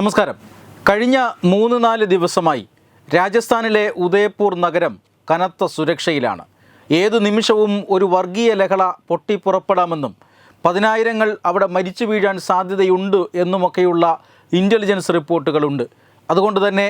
നമസ്കാരം. കഴിഞ്ഞ മൂന്ന് നാല് ദിവസമായി രാജസ്ഥാനിലെ ഉദയപൂർ നഗരം കനത്ത സുരക്ഷയിലാണ്. ഏതു നിമിഷവും ഒരു വർഗീയ ലഹള പൊട്ടിപ്പുറപ്പെടാമെന്നും പതിനായിരങ്ങൾ അവിടെ മരിച്ചു വീഴാൻ സാധ്യതയുണ്ട് എന്നുമൊക്കെയുള്ള ഇന്റലിജൻസ് റിപ്പോർട്ടുകളുണ്ട്. അതുകൊണ്ട് തന്നെ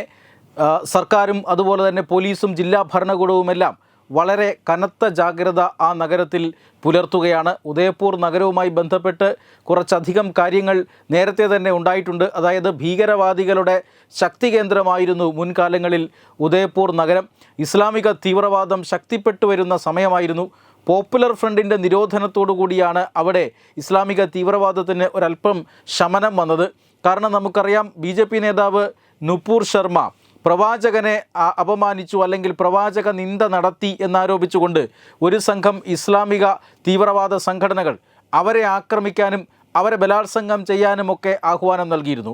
സർക്കാരും അതുപോലെ തന്നെ പോലീസും ജില്ലാ ഭരണകൂടവുമെല്ലാം വളരെ കനത്ത ജാഗ്രത ആ നഗരത്തിൽ പുലർത്തുകയാണ്. ഉദയപൂർ നഗരവുമായി ബന്ധപ്പെട്ട് കുറച്ചധികം കാര്യങ്ങൾ നേരത്തെ തന്നെ ഉണ്ടായിട്ടുണ്ട്. അതായത് ഭീകരവാദികളുടെ ശക്തി കേന്ദ്രമായിരുന്നു മുൻകാലങ്ങളിൽ ഉദയപൂർ നഗരം. ഇസ്ലാമിക തീവ്രവാദം ശക്തിപ്പെട്ടു വരുന്ന സമയമായിരുന്നു. പോപ്പുലർ ഫ്രണ്ടിന്റെ നിരോധനത്തോടു കൂടിയാണ് അവിടെ ഇസ്ലാമിക തീവ്രവാദത്തിന് ഒരല്പം ശമനം വന്നത്. കാരണം നമുക്കറിയാം ബി നേതാവ് നുപൂർ ശർമ്മ പ്രവാചകനെ അപമാനിച്ചു അല്ലെങ്കിൽ പ്രവാചക നിന്ദ നടത്തി എന്നാരോപിച്ചുകൊണ്ട് ഒരു സംഘം ഇസ്ലാമിക തീവ്രവാദ സംഘടനകൾ അവരെ ആക്രമിക്കാനും അവരെ ബലാത്സംഗം ചെയ്യാനുമൊക്കെ ആഹ്വാനം നൽകിയിരുന്നു.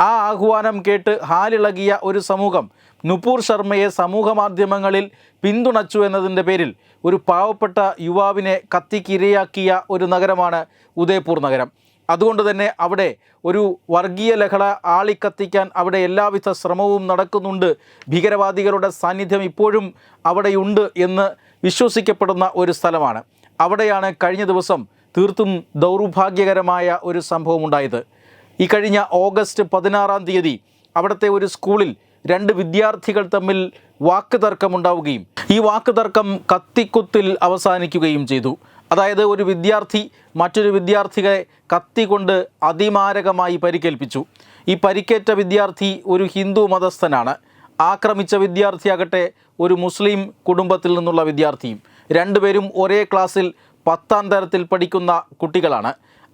ആ ആഹ്വാനം കേട്ട് ഹാലിളകിയ ഒരു സമൂഹം നുപൂർ ശർമ്മയെ സമൂഹ മാധ്യമങ്ങളിൽ പിന്തുണച്ചു എന്നതിന്റെ പേരിൽ ഒരു പാവപ്പെട്ട യുവാവിനെ കത്തിക്കിരയാക്കിയ ഒരു നഗരമാണ് ഉദയ്പൂർ നഗരം. അതുകൊണ്ട് തന്നെ അവിടെ ഒരു വർഗീയ ലഹള ആളിക്കത്തിക്കാൻ അവിടെ എല്ലാവിധ ശ്രമവും നടക്കുന്നുണ്ട്. ഭീകരവാദികളുടെ സാന്നിധ്യം ഇപ്പോഴും അവിടെയുണ്ട് എന്ന് വിശ്വസിക്കപ്പെടുന്ന ഒരു സ്ഥലമാണ്. അവിടെയാണ് കഴിഞ്ഞ ദിവസം തീർത്തും ദൗർഭാഗ്യകരമായ ഒരു സംഭവം ഉണ്ടായത്. ഈ കഴിഞ്ഞ ഓഗസ്റ്റ് പതിനാറാം തീയതി അവിടുത്തെ ഒരു സ്കൂളിൽ രണ്ട് വിദ്യാർത്ഥികൾ തമ്മിൽ വാക്ക് തർക്കമുണ്ടാവുകയും ഈ വാക്ക് തർക്കം കത്തിക്കുത്തിൽ അവസാനിക്കുകയും ചെയ്തു. അതായത് ഒരു വിദ്യാർത്ഥി മറ്റൊരു വിദ്യാർത്ഥിയെ കത്തികൊണ്ട് അതിമാരകമായി പരിക്കേൽപ്പിച്ചു. ഈ പരിക്കേറ്റ വിദ്യാർത്ഥി ഒരു ഹിന്ദു മതസ്ഥനാണ്. ആക്രമിച്ച വിദ്യാർത്ഥിയാകട്ടെ ഒരു മുസ്ലിം കുടുംബത്തിൽ നിന്നുള്ള വിദ്യാർത്ഥിയും. രണ്ടുപേരും ഒരേ ക്ലാസ്സിൽ പത്താം തരത്തിൽ പഠിക്കുന്ന കുട്ടികളാണ്.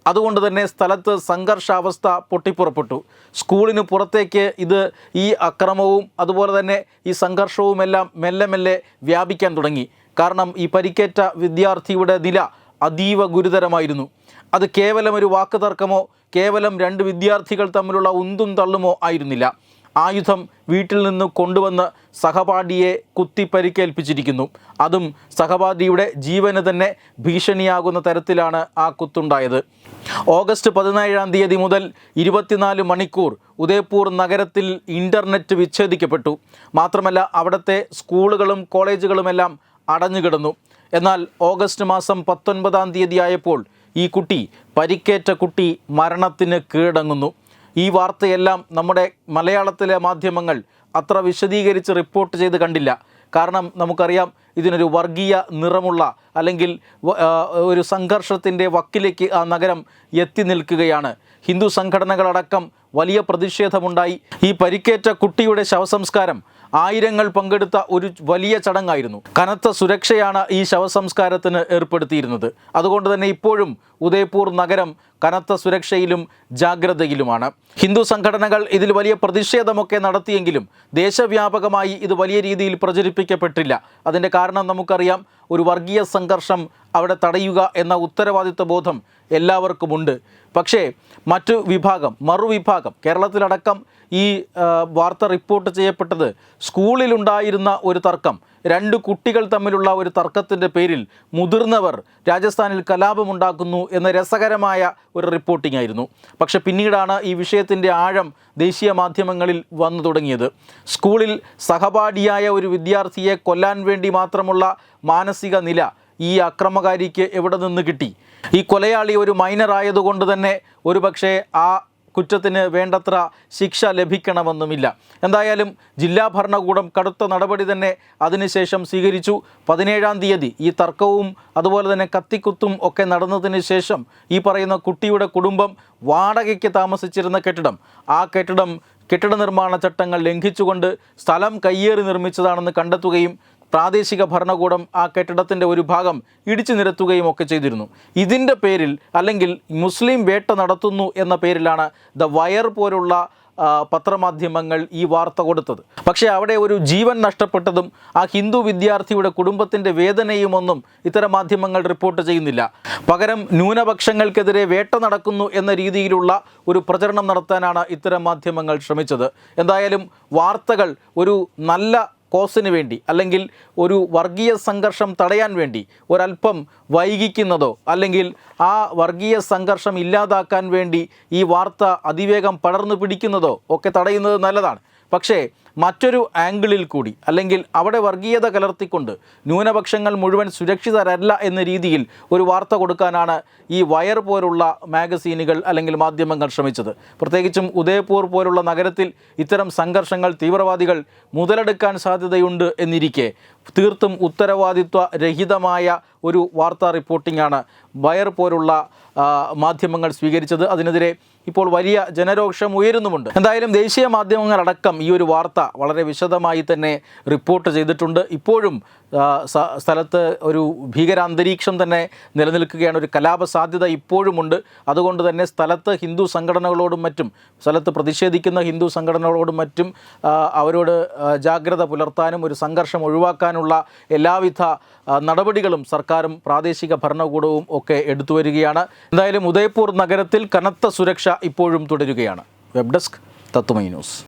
അതുകൊണ്ട് തന്നെ സ്ഥലത്ത് സംഘർഷാവസ്ഥ പൊട്ടിപ്പുറപ്പെട്ടു. സ്കൂളിന് പുറത്തേക്ക് ഇത് ഈ അക്രമവും അതുപോലെ തന്നെ ഈ സംഘർഷവുമെല്ലാം മെല്ലെ മെല്ലെ വ്യാപിക്കാൻ തുടങ്ങി. കാരണം ഈ പരിക്കേറ്റ വിദ്യാർത്ഥിയുടെ നില അതീവ ഗുരുതരമായിരുന്നു. അത് കേവലം ഒരു വാക്ക് തർക്കമോ കേവലം രണ്ട് വിദ്യാർത്ഥികൾ തമ്മിലുള്ള ഉന്തും തള്ളുമോ ആയിരുന്നില്ല. ആയുധം വീട്ടിൽ നിന്ന് കൊണ്ടുവന്ന് സഹപാഠിയെ കുത്തി പരിക്കേൽപ്പിച്ചിരിക്കുന്നു അതും സഹപാഠിയുടെ ജീവന് തന്നെ ഭീഷണിയാകുന്ന തരത്തിലാണ് ആ കുത്തുണ്ടായത്. ഓഗസ്റ്റ് പതിനേഴാം തീയതി മുതൽ ഇരുപത്തിനാല് മണിക്കൂർ ഉദയപൂർ നഗരത്തിൽ ഇന്റർനെറ്റ് വിച്ഛേദിക്കപ്പെട്ടു. മാത്രമല്ല അവിടുത്തെ സ്കൂളുകളും കോളേജുകളുമെല്ലാം അടഞ്ഞുകിടന്നു. എന്നാൽ ഓഗസ്റ്റ് മാസം പത്തൊൻപതാം തീയതി ആയപ്പോൾ ഈ കുട്ടി പരിക്കേറ്റ കുട്ടി മരണത്തിന് കീഴടങ്ങുന്നു. ഈ വാർത്തയെല്ലാം നമ്മുടെ മലയാളത്തിലെ മാധ്യമങ്ങൾ അത്ര വിശദീകരിച്ച് റിപ്പോർട്ട് ചെയ്ത് കണ്ടില്ല. കാരണം നമുക്കറിയാം ഇതിനൊരു വർഗീയ നിറമുള്ള അല്ലെങ്കിൽ ഒരു സംഘർഷത്തിന്റെ വക്കിലേക്ക് ആ നഗരം എത്തി നിൽക്കുകയാണ്. ഹിന്ദു സംഘടനകളടക്കം വലിയ പ്രതിഷേധമുണ്ടായി. ഈ പരിക്കേറ്റ കുട്ടിയുടെ ശവസംസ്കാരം ആയിരങ്ങൾ പങ്കെടുത്ത ഒരു വലിയ ചടങ്ങായിരുന്നു. കനത്ത സുരക്ഷയാണ് ഈ ശവസംസ്കാരത്തിന് ഏർപ്പെടുത്തിയിരുന്നത്. അതുകൊണ്ട് തന്നെ ഇപ്പോഴും ഉദയപൂർ നഗരം കനത്ത സുരക്ഷയിലും ജാഗ്രതയിലുമാണ്. ഹിന്ദു സംഘടനകൾ ഇതിൽ വലിയ പ്രതിഷേധമൊക്കെ നടത്തിയെങ്കിലും ദേശവ്യാപകമായി ഇത് വലിയ രീതിയിൽ പ്രചരിപ്പിക്കപ്പെട്ടില്ല. അതിന്റെ കാരണം നമുക്കറിയാം ഒരു വർഗീയ സംഘർഷം അവിടെ തടയുക എന്ന ഉത്തരവാദിത്വ ബോധം എല്ലാവർക്കുമുണ്ട് പക്ഷേ മറ്റു വിഭാഗം മറുവിഭാഗം കേരളത്തിലടക്കം ഈ വാർത്ത റിപ്പോർട്ട് ചെയ്യപ്പെട്ടത് സ്കൂളിലുണ്ടായിരുന്ന ഒരു തർക്കം. രണ്ട് കുട്ടികൾ തമ്മിലുള്ള ഒരു തർക്കത്തിന്റെ പേരിൽ മുതിർന്നവർ രാജസ്ഥാനിൽ കലാപമുണ്ടാക്കുന്നു എന്ന രസകരമായ ഒരു റിപ്പോർട്ടിംഗ് ആയിരുന്നു പക്ഷേ പിന്നീടാണ് ഈ വിഷയത്തിന്റെ ആഴം ദേശീയ മാധ്യമങ്ങളിൽ വന്നു തുടങ്ങിയത്. സ്കൂളിൽ സഹപാഠിയായ ഒരു വിദ്യാർത്ഥിയെ കൊല്ലാൻ വേണ്ടി മാത്രമുള്ള മാനസിക നില ഈ അക്രമകാരിക്ക് എവിടെ നിന്ന് കിട്ടി? ഈ കൊലയാളി ഒരു മൈനർ ആയതുകൊണ്ട് തന്നെ ഒരുപക്ഷെ ആ കുറ്റത്തിന് വേണ്ടത്ര ശിക്ഷ ലഭിക്കണമെന്നുമില്ല. എന്തായാലും ജില്ലാ ഭരണകൂടം കടുത്ത നടപടി തന്നെ അതിനുശേഷം സ്വീകരിച്ചു. പതിനേഴാം തീയതി ഈ തർക്കവും അതുപോലെ തന്നെ കത്തിക്കുത്തും ഒക്കെ നടന്നതിന് ശേഷം ഈ പറയുന്ന കുട്ടിയുടെ കുടുംബം വാടകയ്ക്ക് താമസിച്ചിരുന്ന കെട്ടിടം. ആ കെട്ടിടം കെട്ടിട നിർമ്മാണ ചട്ടങ്ങൾ ലംഘിച്ചുകൊണ്ട് സ്ഥലം കയ്യേറി നിർമ്മിച്ചതാണെന്ന് കണ്ടെത്തുകയും പ്രാദേശിക ഭരണകൂടം ആ കെട്ടിടത്തിന്റെ ഒരു ഭാഗം ഇടിച്ചു നിരത്തുകയും ഒക്കെ ചെയ്തിരുന്നു. ഇതിന്റെ പേരിൽ അല്ലെങ്കിൽ മുസ്ലിം വേട്ട നടത്തുന്നു എന്ന പേരിലാണ് ദ വയർ പോലുള്ള പത്രമാധ്യമങ്ങൾ ഈ വാർത്ത കൊടുത്തത്. പക്ഷേ അവിടെ ഒരു ജീവൻ നഷ്ടപ്പെട്ടതും ആ ഹിന്ദു വിദ്യാർത്ഥിയുടെ കുടുംബത്തിന്റെ വേദനയുമൊന്നും ഇത്തരം മാധ്യമങ്ങൾ റിപ്പോർട്ട് ചെയ്യുന്നില്ല. പകരം ന്യൂനപക്ഷങ്ങൾക്കെതിരെ വേട്ട നടക്കുന്നു എന്ന രീതിയിലുള്ള ഒരു പ്രചരണം നടത്താനാണ് ഇത്തരം മാധ്യമങ്ങൾ ശ്രമിച്ചത്. എന്തായാലും വാർത്തകൾ ഒരു നല്ല കോസിന് വേണ്ടി അല്ലെങ്കിൽ ഒരു വർഗീയ സംഘർഷം തടയാൻ വേണ്ടി ഒരല്പം വൈകിക്കുന്നതോ അല്ലെങ്കിൽ ആ വർഗീയ സംഘർഷം ഇല്ലാതാക്കാൻ വേണ്ടി ഈ വാർത്ത അതിവേഗം പടർന്നു പിടിക്കുന്നതോ ഒക്കെ തടയുന്നത് നല്ലതാണ്. പക്ഷേ മറ്റൊരു ആംഗിളിൽ കൂടി അല്ലെങ്കിൽ അവിടെ വർഗീയത കലർത്തിക്കൊണ്ട് ന്യൂനപക്ഷങ്ങൾ മുഴുവൻ സുരക്ഷിതരല്ല എന്ന രീതിയിൽ ഒരു വാർത്ത കൊടുക്കാനാണ് ഈ വയർ പോലുള്ള മാഗസീനുകൾ അല്ലെങ്കിൽ മാധ്യമങ്ങൾ ശ്രമിച്ചത്. പ്രത്യേകിച്ചും ഉദയപൂർ പോലുള്ള നഗരത്തിൽ ഇത്തരം സംഘർഷങ്ങൾ തീവ്രവാദികൾ മുതലെടുക്കാൻ സാധ്യതയുണ്ട് എന്നിരിക്കെ തീർത്തും ഉത്തരവാദിത്വ രഹിതമായ ഒരു വാർത്താ റിപ്പോർട്ടിംഗാണ് വയർ പോലുള്ള മാധ്യമങ്ങൾ സ്വീകരിച്ചത്. അതിനെതിരെ ഇപ്പോൾ വലിയ ജനരോക്ഷം ഉയരുന്നുമുണ്ട്. എന്തായാലും ദേശീയ മാധ്യമങ്ങളടക്കം ഈ ഒരു വാർത്ത വളരെ വിശദമായി തന്നെ റിപ്പോർട്ട് ചെയ്തിട്ടുണ്ട്. ഇപ്പോഴും സ്ഥലത്ത് ഒരു ഭീകരാന്തരീക്ഷം തന്നെ നിലനിൽക്കുകയാണ്. ഒരു കലാപ സാധ്യത ഇപ്പോഴുമുണ്ട്. അതുകൊണ്ട് തന്നെ സ്ഥലത്ത് ഹിന്ദു സംഘടനകളോടും മറ്റും സ്ഥലത്ത് പ്രതിഷേധിക്കുന്ന ഹിന്ദു സംഘടനകളോടും മറ്റും അവരോട് ജാഗ്രത പുലർത്താനും ഒരു സംഘർഷം ഒഴിവാക്കാനുള്ള എല്ലാവിധ നടപടികളും സർക്കാരും പ്രാദേശിക ഭരണകൂടവും ഒക്കെ എടുത്തു വരികയാണ്. എന്തായാലും ഉദയ്പൂർ നഗരത്തിൽ കനത്ത സുരക്ഷ ഇപ്പോഴും തുടരുകയാണ്. Web desk Tatwamayi news.